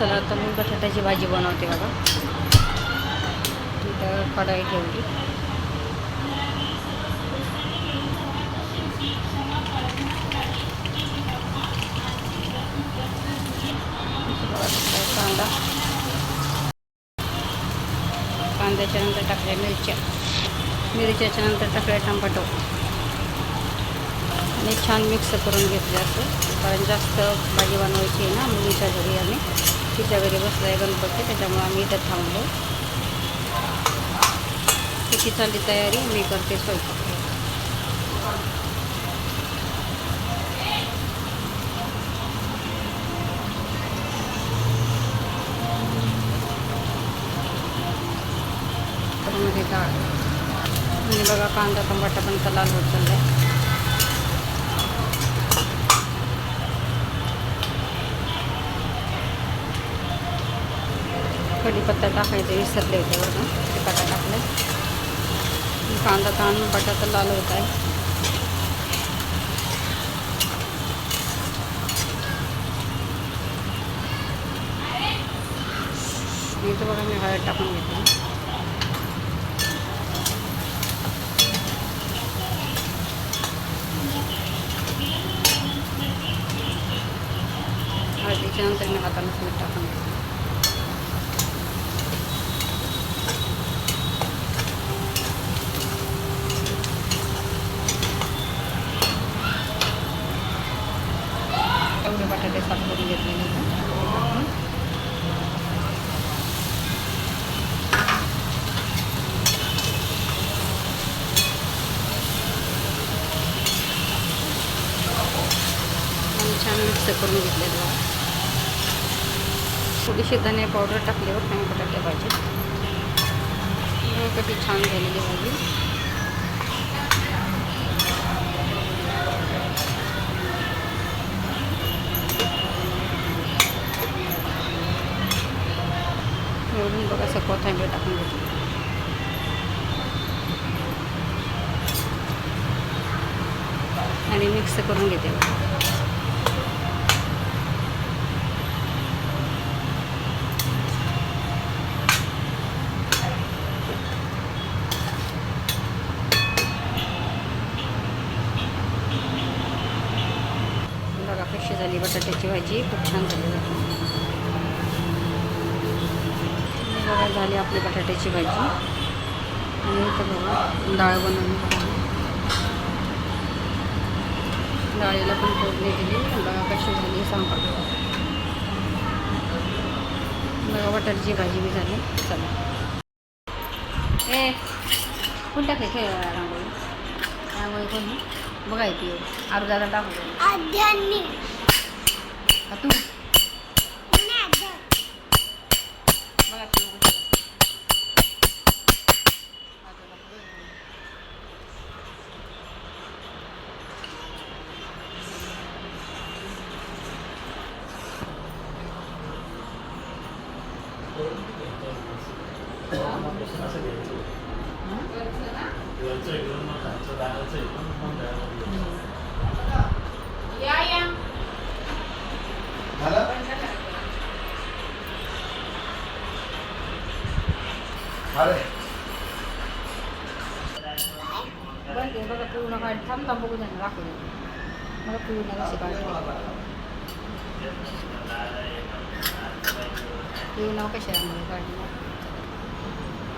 चला आता मी बटाट्याची भाजी बनवते बघा. तिथं कढाई ठेवली. कांदा. कांद्याच्या नंतर टाकल्या मिरच्या. मिरच्याच्या नंतर टाकल्या टमाटो. आणि छान मिक्स करून घेतलं असं. कारण जास्त भाजी बनवायची आहे ना मुलीच्या घरी आम्ही तिच्या घरी बसलाय गणपती त्याच्यामुळे आम्ही इथं थांबलो. तिची चालली तयारी मी करते स्वयंपाक. मध्ये डाळ. आणि बघा कांदा टमाटा पण तर लाल होत चाललाय. कढीपत्ता टाकायचं विसरले होते बरं का बटाटा टाकले कांदा ताणून बटाटा लाल होत आहे इथं बघा मी हळद टाकून घेतली हळदीच्या नंतर मी हातानेच मीठ टाकून घेतलं एवढे बटाटे साफ करून घेतलेले इथं. आणि छान मिक्स करून घेतलेलं बघा. थोडीशी धने पावडर टाकल्यावर काही बटाटे भाजी बघा कशी छान झालेली भाजी निवडून बघा असं कोथिंबीर टाकून घेतली आणि मिक्स करून घेते बघा. बघा कशी झाली बटाट्याची भाजी खूप छान झाली बघा झाली आपली बटाट्याची भाजी. आणि इथं बघा डाळ बनवली. बघा. डाळीला पण फोडणी दिली. बघा कशी झाली सांगा. बघा बटाट्याची भाजी बी झाली. चला. ए कोण टाकले खेळ रांगोळी? रांगोळी कोणी? बघा येते आरुदाला टाकू तू? पूर्ण काढ थांब थांब बघू द्या ना दाखवू मला पूर्ण कशी काढली पूर्ण कशी रांगोळी काढली